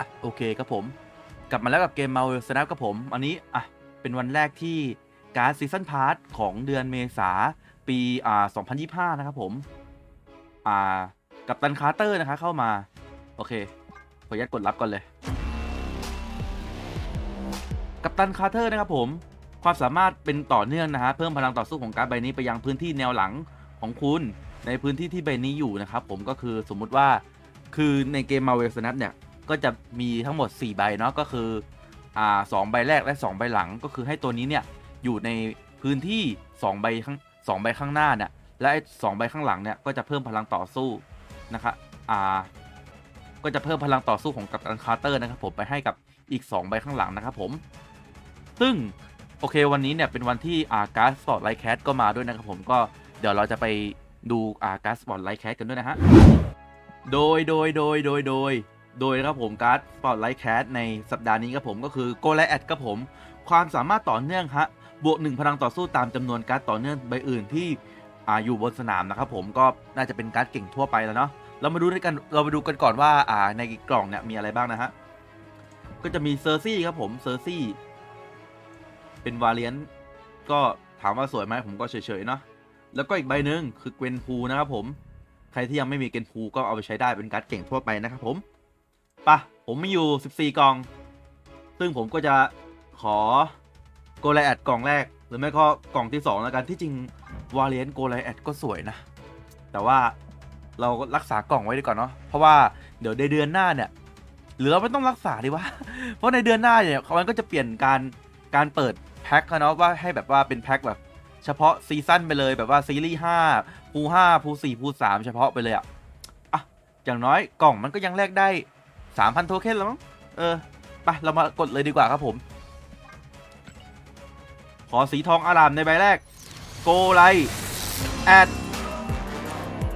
อะโอเคครับผม กลับมาแล้วกับเกม Marvel Snap ครับผม อันนี้อะเป็นวันแรกที่การ์ดซีซันพาร์ทของเดือนเมษาปีอ่า2025 นะครับผม อ่า กับตันคาร์เตอร์นะคะเข้ามา โอเค ขออนุญาตกดรับก่อนเลย กับตันคาร์เตอร์นะครับผม ความสามารถเป็นต่อเนื่องนะฮะ เพิ่มพลังต่อสู้ของการ์ดใบนี้ไปยังพื้นที่แนวหลังของคุณในพื้นที่ที่ใบนี้อยู่นะครับผมก็คือสมมุติว่าคือในเกม Marvel Snap เนี่ย ก็จะมีทั้งหมด 4 ใบเนาะก็คืออ่าสองใบแรกและ 2 ใบหลังก็คือให้ตัวนี้เนี่ยอยู่ในพื้นที่ 2 ใบข้างสองใบข้างหน้าเนี่ยและไอ้สองใบข้างหลังเนี่ยก็จะเพิ่มพลังต่อสู้นะครับอ่าก็จะเพิ่มพลังต่อสู้ของกัปตันคาร์เตอร์นะครับผมไปให้กับอีก 2 ใบข้างหลังนะครับผม ซึ่งโอเควันนี้เนี่ยเป็นวันที่อ่าการ์ดสปอร์ตไลท์แคสก็มาด้วยนะครับผมก็เดี๋ยวเราจะไปดูอ่าการ์ดสปอร์ตไลท์แคสกันด้วยนะฮะ โดยโดยโดยโดยโดย โดยครับผมการ์ดปอร์ตไลท์แคสในสัปดาห์นี้ครับผมก็คือโกลแอดครับผม ความสามารถต่อเนื่องฮะบวกหนึ่งพลังต่อสู้ตามจำนวนการ์ดต่อเนื่องใบอื่นที่ออยู่บนสนามนะครับผมก็น่าจะเป็นการ์ดเก่งทั่วไปแล้วเนาะเรามาดูด้วยกันเรามาดูกันก่อนว่าอ่าในกล่องเนี่ยมีอะไรบ้างนะฮะก็จะมีเซอร์ซี่ครับผมเซอร์ซี่เป็นวาเลียนก็ถามว่าสวยไหมผมก็เฉยๆเนาะแล้วก็อีกใบหนึ่งคือเกวนพูนะครับผม ใครที่ยังไม่มีเกนพูก็เอาไปใช้ได้เป็นการ์ดเก่งทั่วไปนะครับผม ปะผมมีอยู่ 14 กล่อง ซึ่งผมก็จะขอโกลแอดกล่องแรก หรือไม่ก็กล่องที่ 2 แล้วกันที่จริงวาเลนโกลแอดก็สวยนะ แต่ว่าเรารักษากล่องไว้ดีก่อนเนาะเพราะว่าเดี๋ยวในเดือนหน้าเนี่ยหรือเราไม่ต้องรักษาดีวะเพราะในเดือนหน้าเนี่ยมันก็จะเปลี่ยนการการเปิดแพ็คเนาะว่าให้แบบว่าเป็นแพ็คแบบเฉพาะซีซั่นไปเลยแบบว่าซีรีส์5พู5พู4พู3เฉพาะไปเลยอะอะอย่างน้อยกล่องมันก็ยังแลกได้ 3,000โทเค็นแล้วมั้ง เออ ไป เรามากดเลยดีกว่าครับผม ขอสีทองอารามในใบแรก โกไลแอด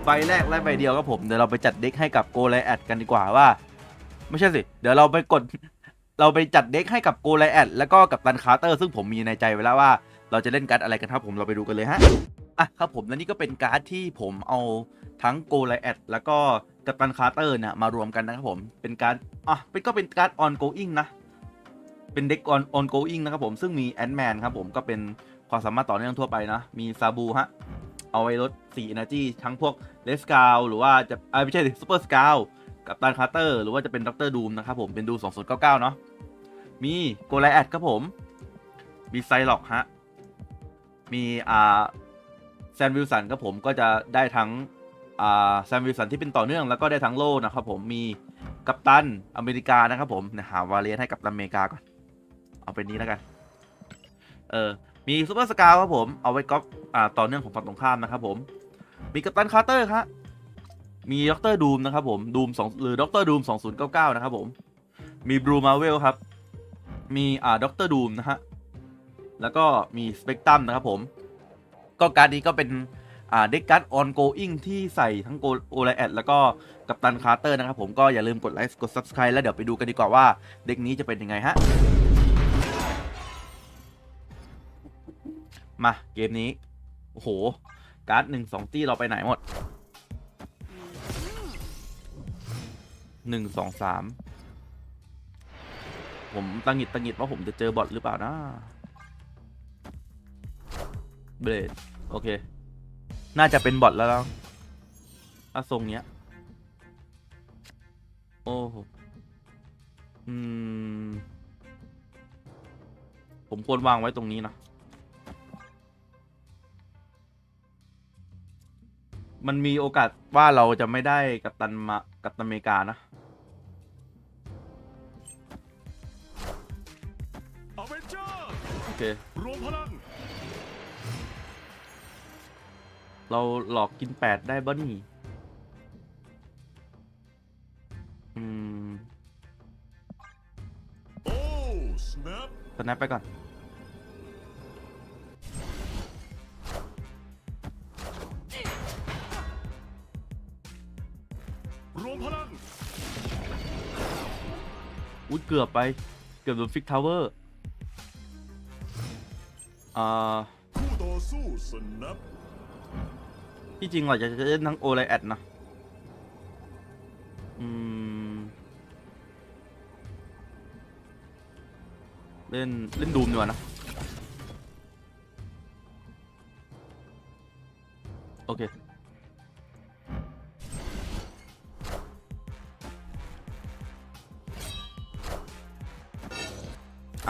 ใบแรกและใบเดียวครับผม เดี๋ยวเราไปจัดเด็กให้กับโกไลแอดกันดีกว่าว่า ไม่ใช่สิ เดี๋ยวเราไปกด เราไปจัดเด็กให้กับโกไลแอดแล้วก็กับตันคาร์เตอร์ซึ่งผมมีในใจไว้แล้วว่า เราจะเล่นการ์ดอะไรกันครับผม เราไปดูกันเลยฮะ อะครับผม และนี่ก็เป็นการ์ดที่ผมเอาทั้งโกไลแอดแล้วก็ กัปตันคาร์เตอร์เนี่ยมารวมกันนะครับผม เป็นการอะเป็นก็เป็นการ์ด on going นะ เป็นเด็ก on on going นะครับผม ซึ่งมีแอนแมนครับผมก็เป็นความสามารถต่อเนื่องทั่วไปนะ มีซาบูฮะ เอาไว้ลด4 energy ทั้งพวกเลสกาวหรือว่าจะอ่าไม่ใช่ซูเปอร์สกาวกับตันคาร์เตอร์หรือว่าจะเป็นด็อกเตอร์ดูมนะครับผมเป็นดู2099เนาะมีโกลแอดครับผม มีไซล็อกฮะ มีอ่าแซนวิลสันครับผมก็จะได้ทั้ง อ่าแซนวิลสันที่เป็นต่อเนื่องแล้วก็ได้ทั้งโล่นะครับผมมีกัปตันอเมริกานะครับผมหาวาเลียนให้กับอเมริกาก่อน เอาเป็นนี้แล้วกัน เออมีซูเปอร์สกาวครับผมเอาไว้ก๊อปอ่าต่อเนื่องของฝั่งตรงข้ามนะครับผม มีกัปตันคาร์เตอร์ครับมีด็อกเตอร์ดูมนะครับผมดูมสองหรือด็อกเตอร์ดูม2099นย์เก้าเก้านะครับผม มีบรูมาเวลครับ มีอ่าด็อกเตอร์ดูมนะฮะแล้วก็มีสเปกตรัมนะครับผม ก็การนี้ก็เป็น อ่าเด็กการ์ดออนโกอิงที่ใส่ทั้งโกโอไลแอดแล้วก็กัปตันคาร์เตอร์นะครับผมก็อย่าลืมกดไลค์กด Subscribe แล้วเดี๋ยวไปดูกันดีกว่าว่าเด็กนี้จะเป็นยังไงฮะ มาเกมนี้ โอ้โห การ์ดหนึ่งสองตี้เราไปไหนหมดหนึ่งสองสามผมตังหิดตังหิดว่าผมจะเจอบอทหรือเปล่านะ เบรดโอเค น่าจะเป็นบอทแล้วแล้วถ้าทรงเนี้ย โอ้โหอืม ผมควรวางไว้ตรงนี้นะ มันมีโอกาสว่าเราจะไม่ได้กับตันมากับตันอเมริกานะอเวนเจอร์โอเครวมพลัง เราหลอกกินแปดได้บ่นี่ อืมโอ้สแนปไปก่อน รวมพลัง อุ้ยเกือบไป เกือบโดนฟิกทาวเวอร์ อ่า คู่ต่อสู้สแนป ที่จริงเราจะจะเล่นทั้งโอไลแอดนะอืม เล่น เล่นดูมดีกว่านะ โอเค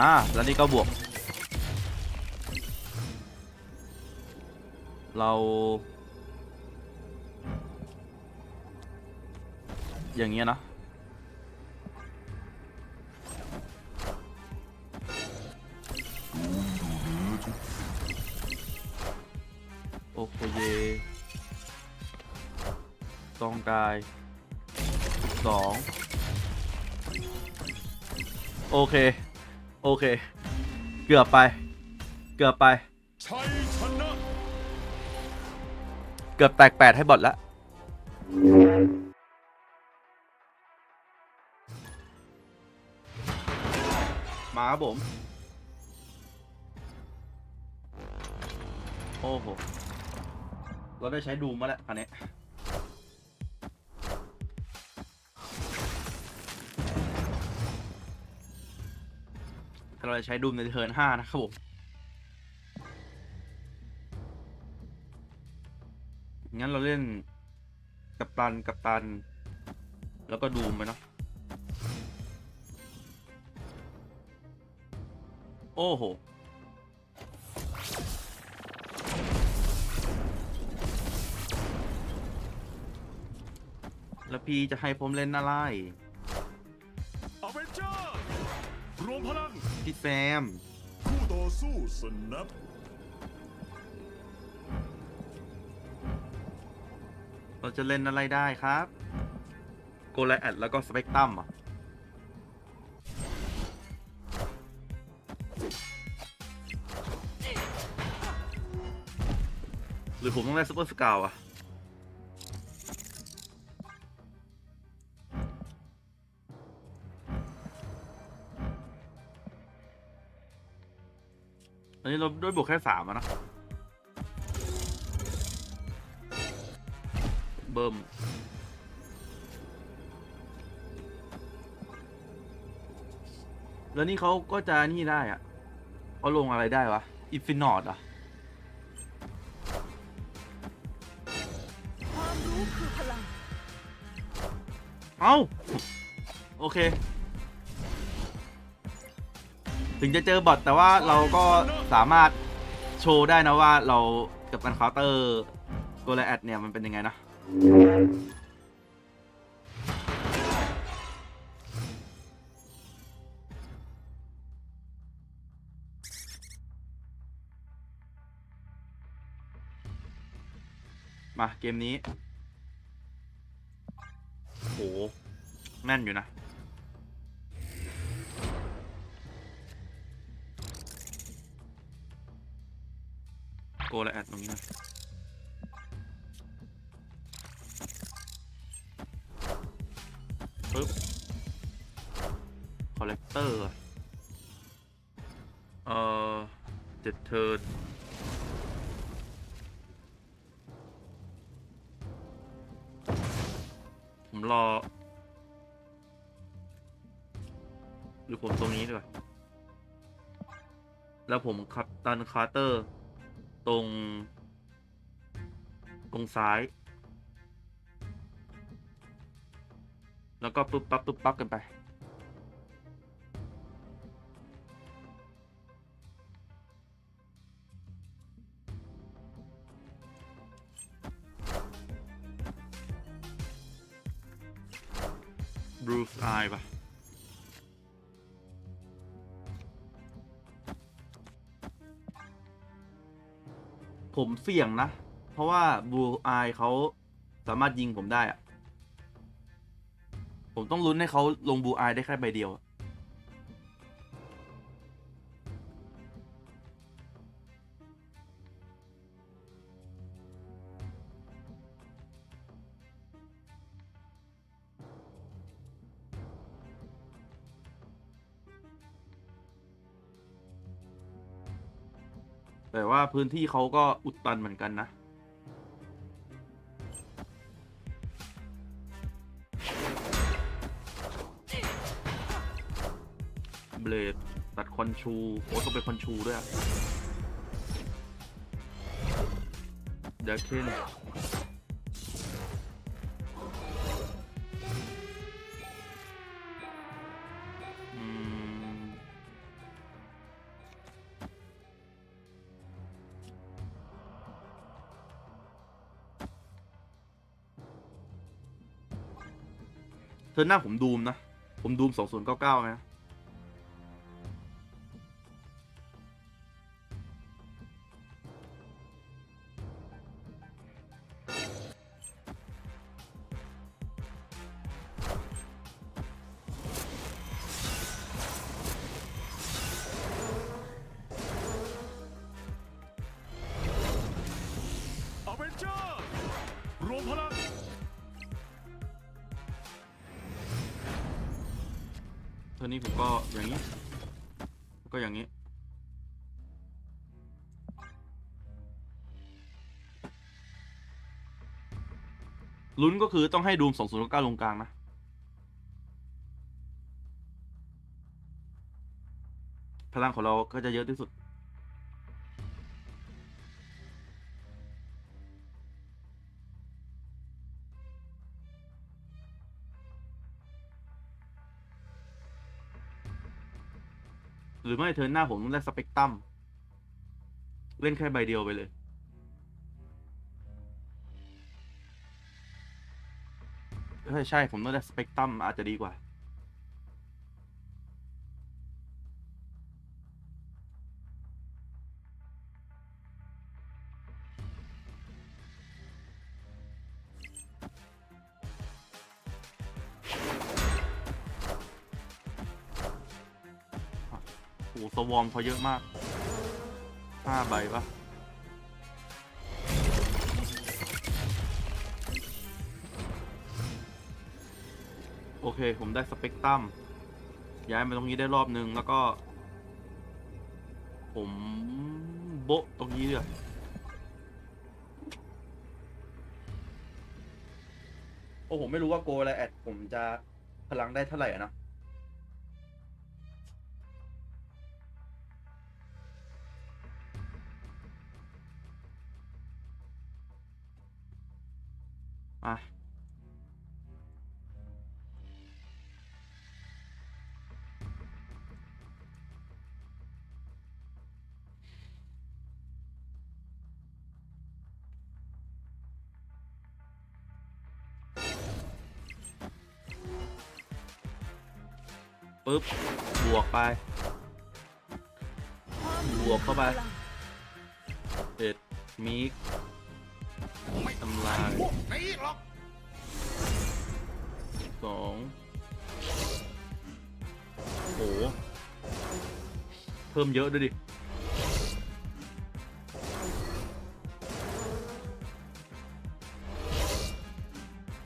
อ่าแล้วนี่ก็บวก เรา อย่างเงี้ยนะโอโคเยตองกายสองโอเค โอเค เกือบไป เกือบไปเกือบแตกแปดให้บอทแล้ว ครับผม โอ้โห เราได้ใช้ดูมมาแล้วอันนี้เราจะใช้ดูมในเทิร์นห้านะครับผม งั้นเราเล่นกับตันกับตัน แล้วก็ดูมไปเนาะ โอ้โห แล้วพี่จะให้ผมเล่นอะไร อเวนเจอร์ รวมพลัง พี่แซม คู่ต่อสู้สนับเราจะเล่นอะไรได้ครับ โกลแอดแล้วก็สเปกตรัมอะ รือผมต้องได้ซุปเปอร์สกาวอะอันนี้เราด้วยบวกแค่สามอะนะ เบิ่มแล้วนี่เขาก็จะนี่ได้อะเขาลงอะไรได้วะ อินฟินอดอะ เอ้า โอเค ถึงจะเจอบอทแต่ว่าเราก็สามารถโชว์ได้นะว่าเรากับการเคาน์เตอร์ตัวแรแอดเนี่ยมันเป็นยังไงนะ มาเกมนี้ โห แม่นอยู่นะ โกและแอดตรงนี้นะปึ๊บ คอลเลกเตอร์ เอ่อ เจ็ดเทิร์น ผมรอ หรือผมตรงนี้ดีกว่า แล้วผมคับตันคาร์เตอร์ ตรง ตรงซ้าย แล้วก็ปุ๊บปั๊บปุ๊บปั๊บกันไป ผมเสี่ยงนะ เพราะว่าบูอายเขาสามารถยิงผมได้อะผมต้องลุ้นให้เขาลงบูอายได้แค่ใบเดียวอะ แต่ว่าพื้นที่เขาก็อุดตันเหมือนกันนะ เบลดตัดคอนชูโอ้ต้องเป็นคอนชูด้วยเดี๋ยวขึ้น เธอหน้าผมดูมนะ ผมดูมสองศูนย์เก้าเก้านะ เท่านี้ผมก็อย่างนี้ ก็อย่างนี้ลุ้นก็คือต้องให้ดูม2099ลงกลางนะ พลังของเราก็จะเยอะที่สุด รือไม่เทินหน้าผมต้องได้สเปกตรัมเล่นแค่ใบเดียวไปเลย ใช่ใช่ผมต้องได้สเปกตรัมอาจจะดีกว่า หสวอมเขาเยอะมากห้าใบปะโอเค ผมได้สเปกตรัม ย้ายมาตรงนี้ได้รอบนึง แล้วก็ ผมโบะตรงนี้เลยโอ้ผมไม่รู้ว่าโกอะไรแอดผมจะพลังได้เท่าไหร่อะนะ อะปึ๊บ บวกไป บวกเข้าไปเอ็ดมิกำลายพวกนี้หรอกสองโห เพิ่มเยอะด้วยดิ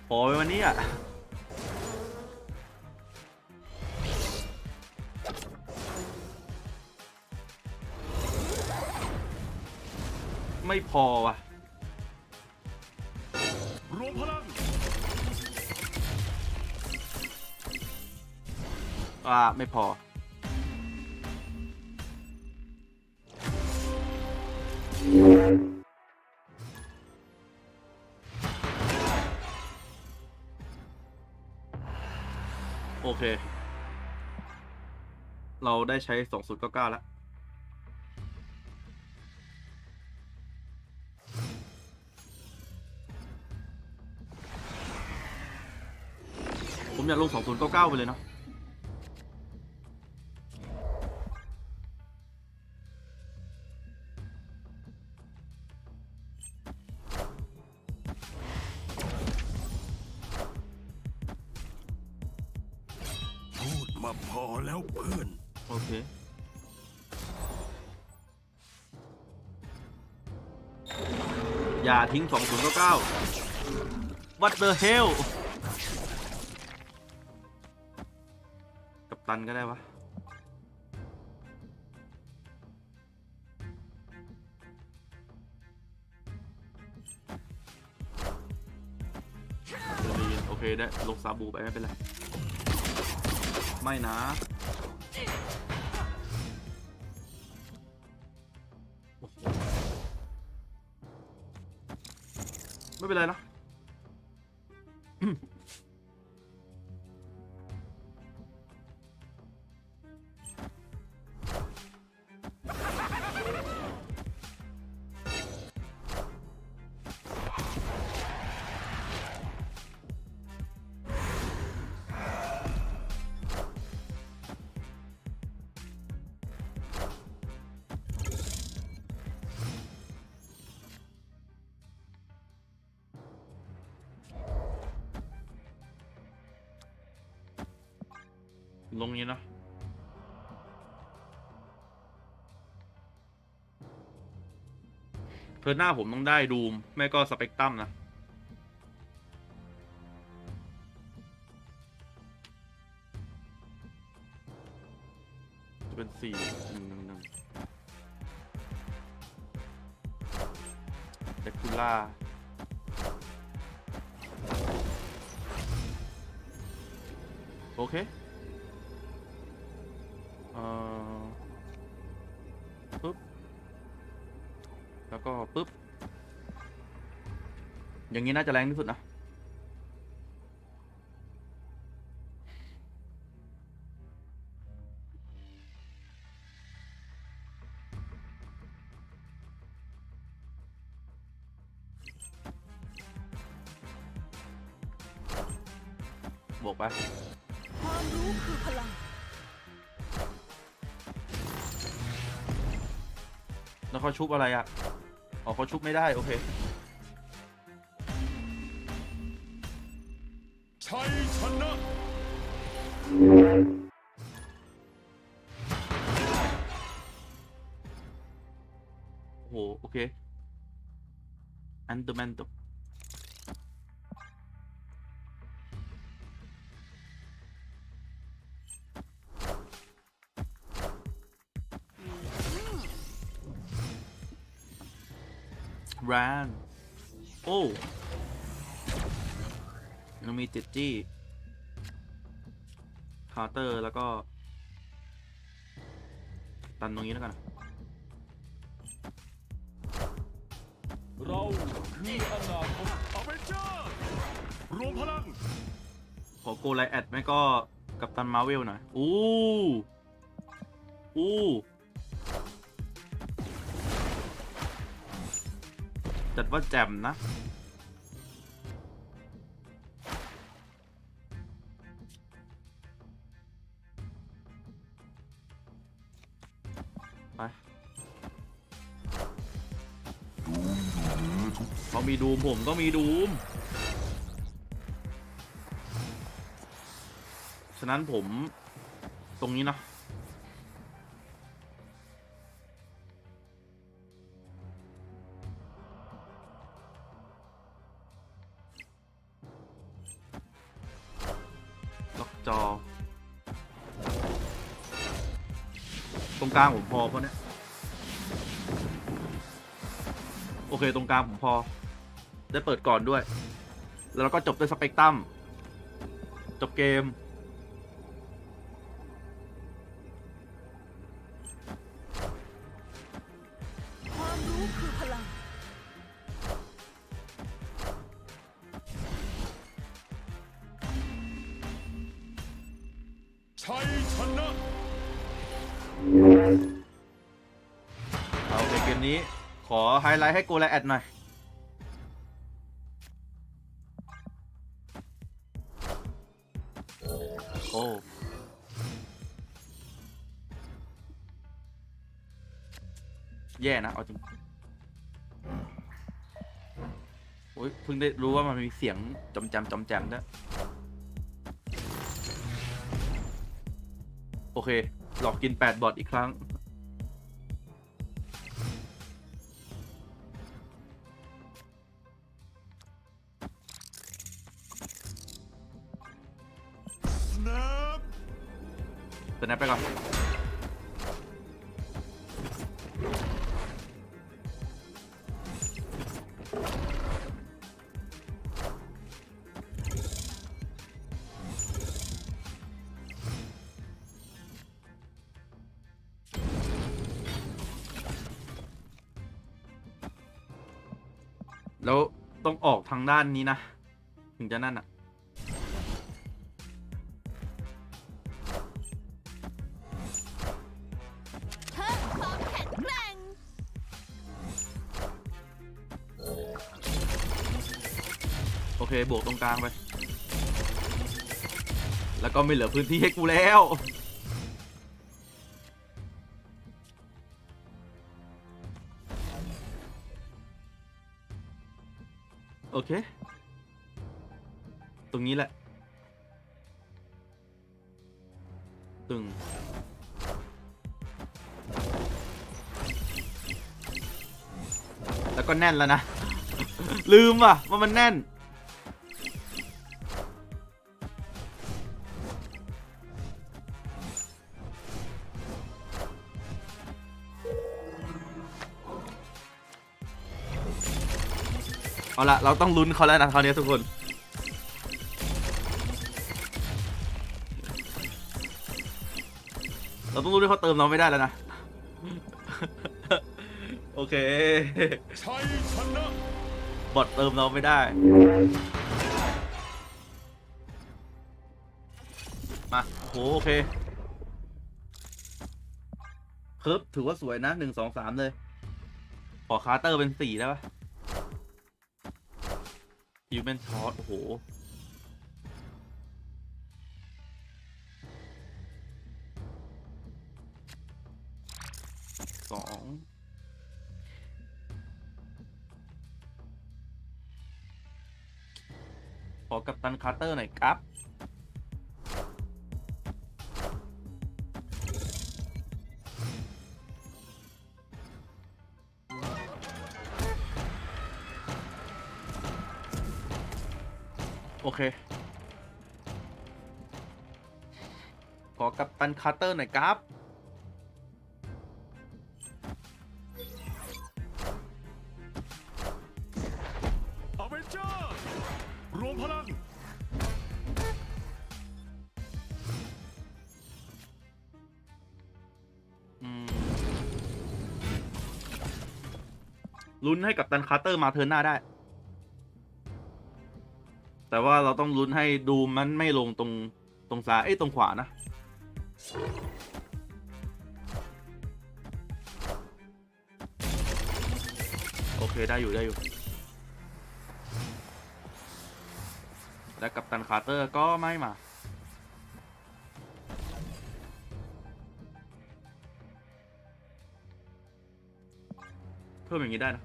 พอไปวันนี้อะไม่พอว่ะ อ่าไม่พอ โอเค เราได้ใช้สองสุดก็ก้าแล้ว ผมอยากลง2099ไปเลยเนาะ อย่าทิ้ง2099 What the hell กับตันก็ได้วะโอเคได้ลงซาบูไปไม่เป็นไร ไม่นะ ไม่เป็นไรนะ ลงนี้เนอะเธอหน้าผมต้องได้ดูม ไม่ก็สเปกตรัมนะจะเป็นสี่เดคูล่าโอเค อย่างนี้น่าจะแรงที่สุดนะ บวกไป ความรู้คือพลัง แล้วเขาชุบอะไรอะ อ๋อเขาชุบไม่ได้ โอเค อันเดอร์แมนตแรนโอ้ยังมีจิตจี้คาร์เตอร์แล้วก็ ตันตรงนี้แล้วกัน เราคืออนาคตอเวนเจอร์รวมพลัง ขอโกไลแอดไม่ก็กับตันมาเวลหน่อย อู้อู้จัดว่าแจ่มนะ ไป เขามีดูมผมก็มีดูม ฉะนั้นผมตรงนี้เนาะล็อกจอ ตรงกลางผมพอเพราะเนี้ยโอเค ตรงกลางผมพอ ได้เปิดก่อนด้วย แล้วเราก็จบด้วยสเปกตรัมจบเกม ความรู้คือพลัง ชัยชนะ เอาในเกมนี้ ขอไฮไลท์ให้โกและแอดหน่อย แย่นะเอาจริงโอ้ยเพิ่งได้รู้ว่ามันมีเสียงจอมแจมจอมแจมด้วยโอเค หลอกกิน8บอทอีกครั้งสแนปสแนปไปก่อน องออกทางด้านนี้นะ ถึงจะนั่นอะเพิ่มความแข็งแกร่งโอเค บวกตรงกลางไป แล้วก็ไม่เหลือพื้นที่ให้กูแล้ว เค ตรงนี้แหละ ตึง แล้วก็แน่นแล้วนะ ลืมว่ะว่ามันแน่น เอาละเราต้องลุ้นเขาแล้วนะคราวนี้ทุกคน เราต้องรู้ด้วยเขาเติมเราไม่ได้แล้วนะ โอเค ชัยชนะบอทเติมเราไม่ได้ มาโหโอเคเคิร์ฟถือว่าสวยนะหนึ่งสองสามเลย ขอคาร์เตอร์เป็นสี่ได้ปะ ยูแมนทอตโอ้โห สองขอกับตันคาร์เตอร์หน่อยครับ โอเค ขอกัปตันคาร์เตอร์หน่อยครับ อเวนเจอร์รวมพลัง อืมลุ้นให้กับตันคาร์เตอร์มาเทิร์นหน้าได้ แต่ว่าเราต้องลุ้นให้ดูมันไม่ลงตรงตรงซ้ายเอ้ยตรงขวานะ โอเคได้อยู่ได้อยู่ และกับตันคาร์เตอร์ก็ไม่มาเพิ่มอย่างนี้ได้นะ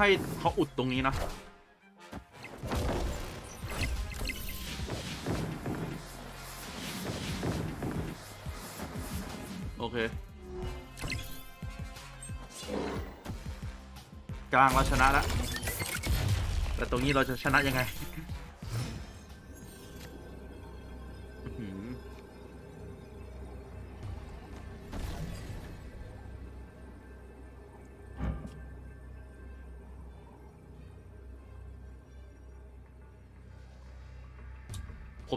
ให้เขาอุดตรงนี้นะโอเค กลางเราชนะแล้วแต่ตรงนี้เราจะชนะยังไง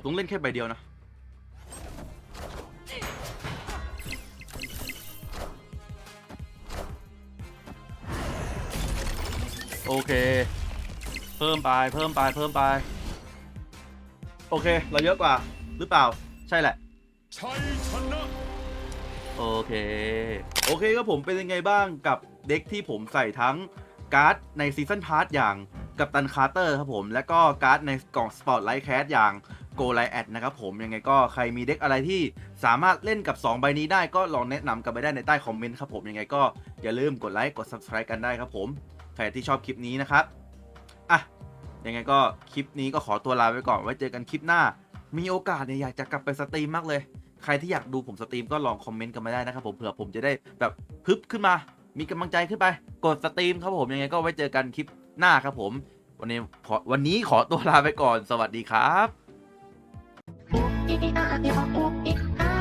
ต้องเล่นแค่ใบเดียวนะ โอเค เพิ่มไป เพิ่มไป เพิ่มไป โอเค เราเยอะกว่า หรือเปล่า ใช่แหละ ชัยชนะ โอเค โอเคครับผมเป็นยังไงบ้างกับเด็กที่ผมใส่ทั้งการ์ดในซีซันพาร์ทอย่างกัปตันคาร์เตอร์ครับผม และก็การ์ดในกล่องสปอร์ตไลท์แคสอย่าง โกไลแอดนะครับผมยังไงก็ใครมีเด็กอะไรที่สามารถเล่นกับ 2 ใบนี้ได้ก็ลองแนะนำกันไปได้ในใต้คอมเมนต์ครับผมยังไงก็อย่าลืมกดไลค์กด Subscribe กันได้ครับผมใครที่ชอบคลิปนี้นะครับอะยังไงก็คลิปนี้ก็ขอตัวลาไปก่อนไว้เจอกันคลิปหน้า มีโอกาสเนี่ยอยากจะกลับไปสตรีมมากเลย ใครที่อยากดูผมสตรีมก็ลองคอมเมนต์กันมาได้นะครับผมเผื่อผมจะได้แบบพึบขึ้นมา มีกำลังใจขึ้นไป กดสตรีมครับผมยังไงก็ไว้เจอกันคลิปหน้าครับผม วันนี้ขอวันนี้ขอตัวลาไปก่อน สวัสดีครับ I'm not Radio, ich bin